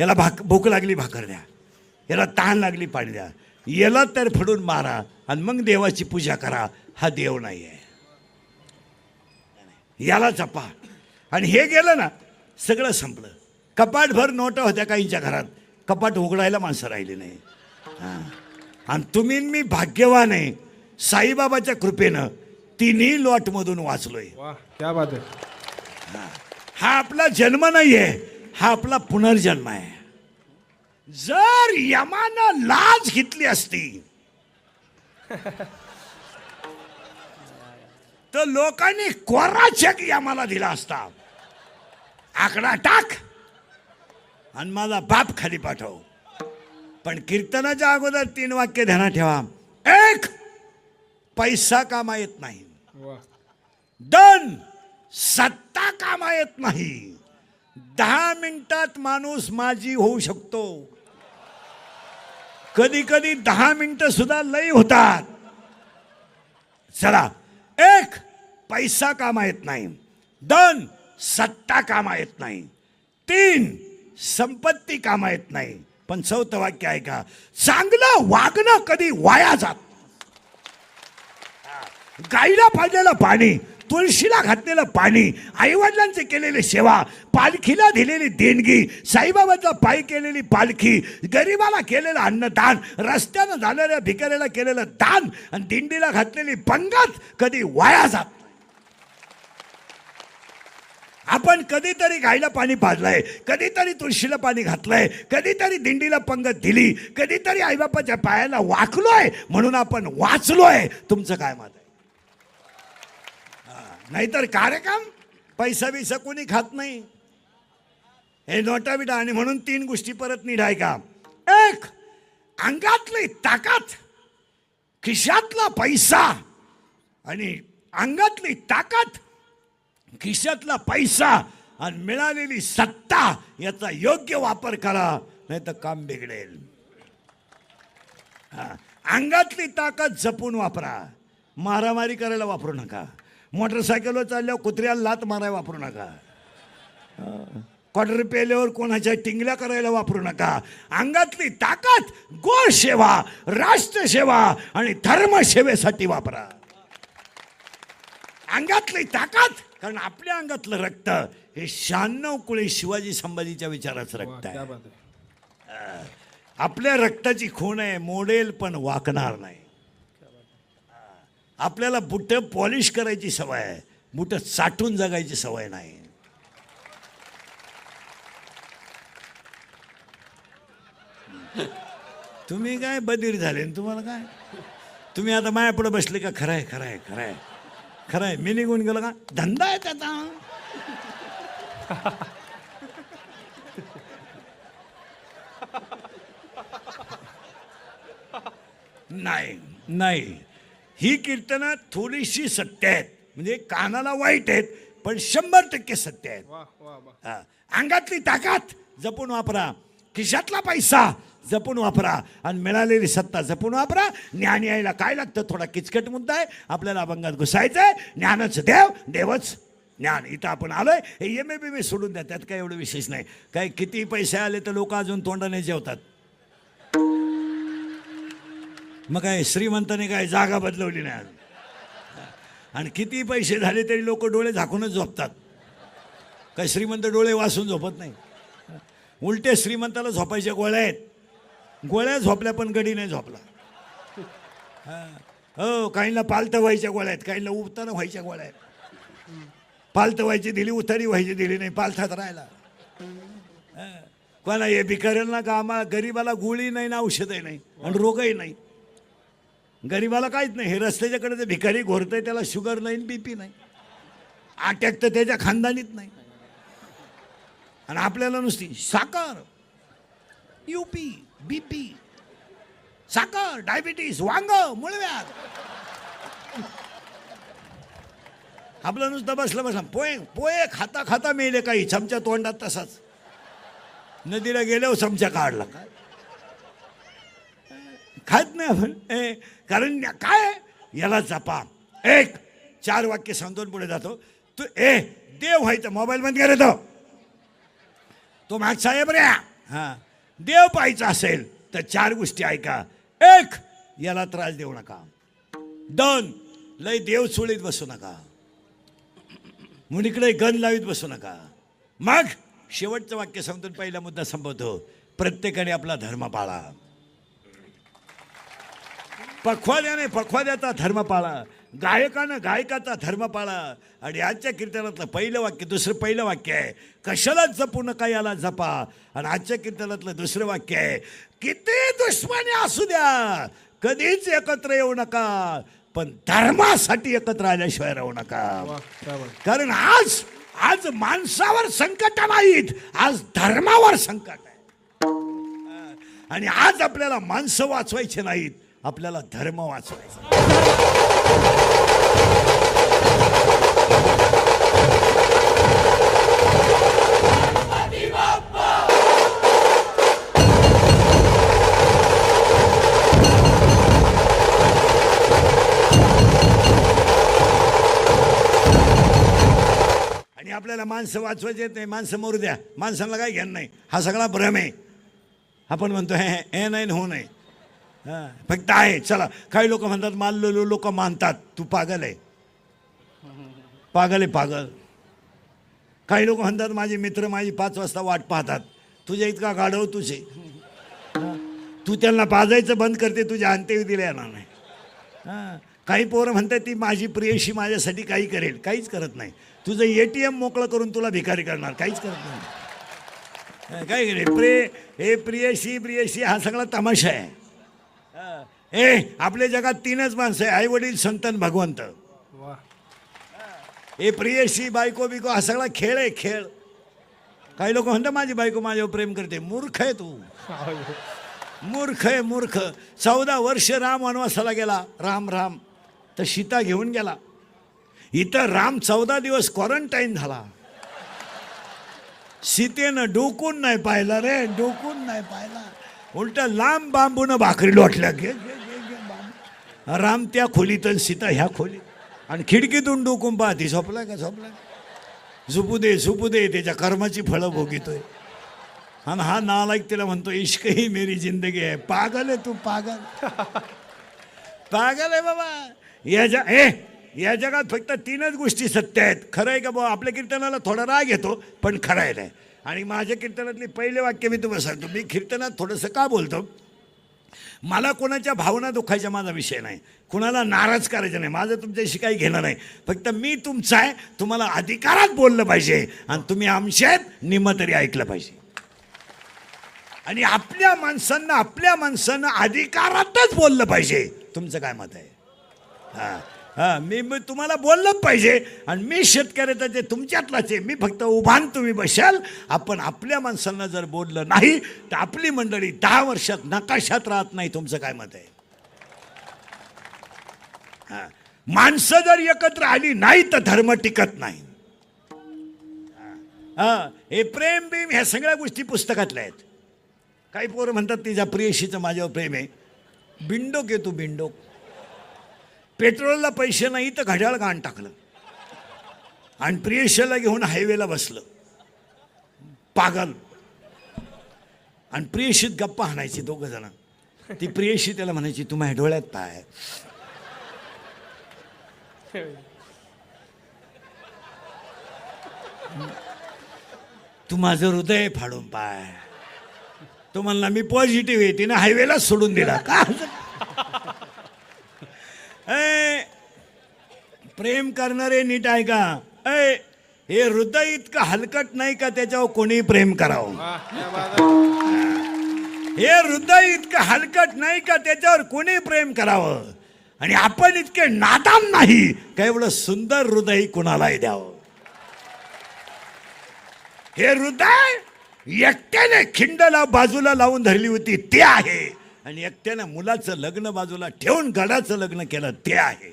याला भाक भूक लागली भाकर द्या. याला तहान लागली पाणी द्या. याला तर फडून मारा आणि मग देवाची पूजा करा. हा देव नाही आहे याला जपा. आणि हे गेलं ना सगळं संपलं. कपाटभर नोटा होत्या काहींच्या घरात. कपाट उघडायला माणसं राहिली नाही. हां. आणि तुम्ही मी भाग्यवान आहे. साईबाबाच्या कृपेनं तिन्ही लॉटमधून वाचलोय. है. हा आपला जन्म नाही आहे हा आपला पुनर्जन्म आहे. जर यमानं लाज घेतली असती तर लोकांनी कोरा चेक यमाला दिला असता. आकडा टाक आणि माझा बाप खाली पाठव. पण कीर्तनाच्या अगोदर तीन वाक्य ध्यानात ठेवा. एक पैसा कामा येत नाही. दन सत्ता कामा येत नाही. दहा मिनिटात माणूस माझी होऊ शकतो. कधी कधी दहा मिनिटं सुद्धा लई होतात. चला एक पैसा कामा येत नाही. दोन सत्ता कामा येत नाही. तीन संपत्ती कामा येत नाही. पण चौथं वाक्य आहे का चांगलं वागणं कधी वाया जात. गाईला पाजलेलं पाणी तुळशीला घातलेलं पाणी आईवडिलांचे केलेले सेवा पालखीला दिलेली देणगी साईबाबाचा पायी केलेली पालखी गरिबाला केलेलं अन्नदान रस्त्यानं जाणाऱ्या भिकाऱ्याला केलेलं दान आणि दिंडीला घातलेली पंगत कधी वाया जात आपण कधीतरी गायला पाणी पाजलंय कधीतरी तुळशीला पाणी घातलंय कधीतरी दिंडीला पंगत दिली कधीतरी आईबापाच्या पायाला वाकलोय म्हणून आपण वाचलोय. तुमचं काय मत नाहीतर कार्यक्रम पैसा बिसा कोणी खात नाही. हे नोटा बिटा आणि म्हणून तीन गोष्टी परत निढाय का? एक अंगातली ताकद खिशातला पैसा आणि अंगातली ताकद खिशातला पैसा आणि मिळालेली सत्ता याचा योग्य वापर करा नाही तर काम बिघडेल. हा. अंगातली ताकद जपून वापरा. मारामारी करायला वापरू नका. मोटरसायकलवर चालल्यावर कुत्र्याला लात मारायला वापरू नका. क्वार्टर पेल्यावर कोणाच्या टिंगल्या करायला वापरू नका. अंगातली ताकद गोळ सेवा राष्ट्रसेवा आणि धर्मसेवेसाठी वापरा. अंगातली ताकद कारण आपल्या अंगातलं रक्त हे शहाण्णव कुळे शिवाजी संभाजीच्या विचाराचं रक्त आहे. आपल्या रक्ताची खूण आहे मोडेल पण वाकणार नाही. आपल्याला बुटं पॉलिश करायची सवय आहे. बुटं साठून जगायची सवय नाही. तुम्ही काय बधीर झाले तुम्हाला काय? तुम्ही आता मायापुढे बसले का? खरं आहे खरं आहे खरं आहे खरं आहे मी निघून गेलो का? धंदा आहे त्याचा. नाही नाही. ही कीर्तनं थोडीशी सत्य आहेत. म्हणजे कानाला वाईट आहेत पण शंभर टक्के सत्य आहेत. हा. अंगातली ताकद जपून वापरा. खिशातला पैसा जपून वापरा. आणि मिळालेली सत्ता जपून वापरा. ज्ञान यायला काय लागतं? थोडा किचकट मुद्दा आहे. आपल्याला अभंगात घुसायचं आहे ज्ञानच देव देवच ज्ञान. इथं आपण आलोय. हे एम ए बी मी सोडून द्या. त्यात काय एवढं विशेष नाही. काय किती पैसे आले तर लोक अजून तोंडाने जेवतात. मग काय श्रीमंताने काय जागा बदलवली नाही अजून? आणि किती पैसे झाले तरी लोक डोळे झाकूनच झोपतात. काय श्रीमंत डोळे वासून झोपत नाही. उलटे श्रीमंताला झोपायच्या गोळ्या आहेत. गोळ्या झोपल्या पण गडी नाही झोपला. हो. काहींना पालतं व्हायच्या गोळ्या आहेत काहींना उतानं व्हायच्या गोळ्या आहेत. पालतं व्हायची दिली उतारी व्हायची दिली नाही पालथात राहिला कोणा हे भिकाऱ्यांना का? आम्हाला गरीबाला गोळी नाही ना औषधही नाही आणि रोगही नाही. गरीबाला काहीच नाही. हे रस्त्याच्याकडे ते भिकारी घोरतंय त्याला शुगर नाही बीपी नाही. अटॅक तर त्याच्या खानदानीत नाही. आणि आपल्याला नुसती साखर युपी बीपी साखर डायबिटीस वांग मुळव्याध. आपलं नुसतं बसलं बसलं पोहे पोहे खाता खाता मेले काही चमच्या तोंडात तसाच. नदीला गेल्यावर चमचा काढला. काय खात नाही आपण. ए, कारण काय? याला जपा. एक चार वाक्य समजून पुढे जातो. तू ए देव व्हायचं मोबाईल बंद करे तो. तो माग साहेब रे. हा. देव पाहायचा असेल तर चार गोष्टी ऐका. एक याला त्रास देऊ नका. दोन लय देव चुळीत बसू नका. मुलीकडे गण लावीत बसू नका. मग शेवटचं वाक्य सांगतो पहिला मुद्दा संपवतो. प्रत्येकाने आपला धर्म पाळा. पखवाद्याने पखवाद्याचा धर्म पाळा. गायकानं गायकाचा धर्म पाळा. आणि आजच्या कीर्तनातलं पहिलं वाक्य दुसरं पहिलं वाक्य आहे कशाला जपू नका याला जपा. आणि आजच्या कीर्तनातलं दुसरं वाक्य आहे किती दुश्मनी असू द्या. कधीच एकत्र येऊ नका पण धर्मासाठी एकत्र आल्याशिवाय राहू नका. कारण आज आज माणसावर संकट नाहीत आज धर्मावर संकट आहे. आणि आज आपल्याला माणसं वाचवायचे नाहीत आपल्याला धर्म वाचवायचा. आणि आपल्याला माणसं वाचवायचे येत नाही माणसं मरू द्या. माणसांना काय घेणं नाही. हा सगळा भ्रम आहे. आपण म्हणतो हे हे नाही हो नाही. फक्त आहे चला काही लोक म्हणतात मानलेलो लोक मानतात. तू पागल आहे. पागल आहे पागल. काही लोक म्हणतात माझे मित्र माझी पाच वाजता वाट पाहतात. तुझ्या इतका गाढव तुझे. तू त्यांना पाजायचं बंद करते तुझ्या दिले येणार नाही. हां. काही पोरं म्हणतात ती माझी प्रियशी माझ्यासाठी काही करेल. काहीच करत नाही. तुझं ए टी एम मोकळं करून तुला भिकारी करणार. काहीच करत नाही. काय करेल? प्रे हे प्रियशी प्रियशी हा सगळा तमाशा आहे. हां. ए आपल्या जगात तीनच माणसं आहे आई वडील संतन भगवंत. हे प्रियशी बायको बिको हा सगळा खेळ आहे खेळ. काही लोक म्हणतात माझी बायको माझ्यावर प्रेम करते. मूर्ख आहे तू. मूर्ख आहे मूर्ख. चौदा वर्ष राम वनवासाला गेला. राम राम. तर सीता घेऊन गेला. इथं राम चौदा दिवस क्वारंटाईन झाला. सीतेनं डोकून नाही पाहिलं रे डोकून नाही पाहिला. उलट लांब बांबून भाकरी लोटल्या घे घे घे घे बांबू. राम त्या खोलीत आणि सीता ह्या खोलीत. आणि खिडकीतून डोकून ती झोपला का झोपला झोपू दे झोपू दे त्याच्या कर्माची फळं भोगितोय. आणि हा नालायक तिला म्हणतो इश्क ही मेरी जिंदगी आहे. पागल आहे तू पागल. पागल आहे बाबा. या जा ए या जगात फक्त तीनच गोष्टी सत्य आहेत. खरं आहे का बाबा आपल्या कीर्तनाला थोडा राग येतो पण खरं आहे नाही आणि माझ्या कीर्तनातले पहिले वाक्य मी तुम्हाला सांगतो. मी कीर्तनात थोडंसं का बोलतो? मला कोणाच्या भावना दुखायच्या माझा विषय नाही. कुणाला नाराज करायचा नाही. माझं तुमच्याशी काही घेणं नाही. फक्त मी तुमचा आहे. तुम्हाला अधिकारात बोललं पाहिजे. आणि तुम्ही आमच्या आहेत निम तरी ऐकलं पाहिजे. आणि आपल्या माणसांना आपल्या माणसांना अधिकारातच बोललं पाहिजे. तुमचं काय मत आहे? हां. हां मी मी तुम्हाला बोललं पाहिजे. आणि मी शेतकऱ्याचा जे तुमच्यातलाच आहे. मी फक्त उभान तुम्ही बसाल आपण आपल्या माणसांना जर बोललं नाही तर आपली मंडळी दहा वर्षात नकाशात राहत नाही तुमचं काय मत आहे? हां माणसं जर एकत्र आली नाही तर धर्म टिकत नाही. हां हे प्रेम बिम ह्या सगळ्या गोष्टी पुस्तकातल्या आहेत. काही पोरं म्हणतात तिच्या प्रियशीचं माझ्यावर प्रेम आहे. बिंडोक आहे तू बिंडोक. पेट्रोलला पैसे नाही तर घड्याळ गाण टाकलं. आणि प्रियशीला घेऊन हायवेला बसलं. पागल. आणि प्रियशीत गप्पा हाणायची दोघं जण. ती प्रियशी त्याला म्हणायची तू माझ्या डोळ्यात पाय. तू माझं हृदय फाडून पाय. तो म्हणला मी पॉझिटिव्ह आहे तिने हायवेलाच सोडून दिला. का? ए, प्रेम करणारे नीट ऐका ए. हे हृदय इतकं हलकट नाही का त्याच्यावर कोणी प्रेम करावं? है. हे हृदय इतकं हलकट नाही का त्याच्यावर कोणी प्रेम करावं? आणि आपण इतके नादाम नाही का एवढं सुंदर हृदय कुणालाही द्यावं? हे हृदय एकट्याने खिंडला बाजूला लावून धरली होती ते आहे. आणि एकट्यानं मुलाचं लग्न बाजूला ठेवून गडाचं लग्न केलं ते आहे.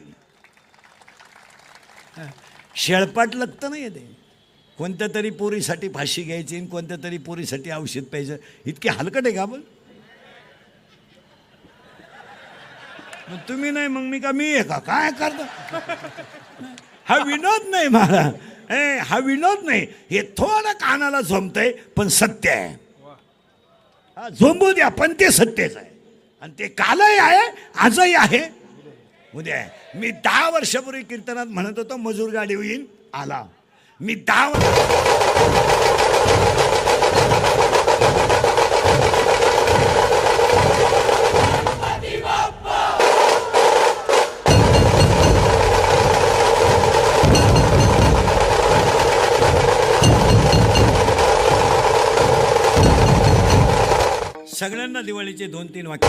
शेळपाट लागतं नाही ते. कोणत्या तरी पोरीसाठी फाशी घ्यायची आणि कोणत्या तरी पोरीसाठी औषध प्यायचं. इतके हलकट आहे का आपण मग तुम्ही नाही मग मी का मी आहे का? काय करतो? हा विनोद नाही मला. ए हा विनोद नाही. हे थोडं कानाला झोंबतंय पण सत्य आहे. हा, झोंबू द्या पण ते सत्यच आहे. आणि ते कालही आहे आजही आहे. उद्या आहे. मी दहा वर्षापूर्वी कीर्तनात म्हणत होतो मजूर गाडी होईल आला. मी दहा वर्ष दिवाळीचे दोन तीन वाक्य.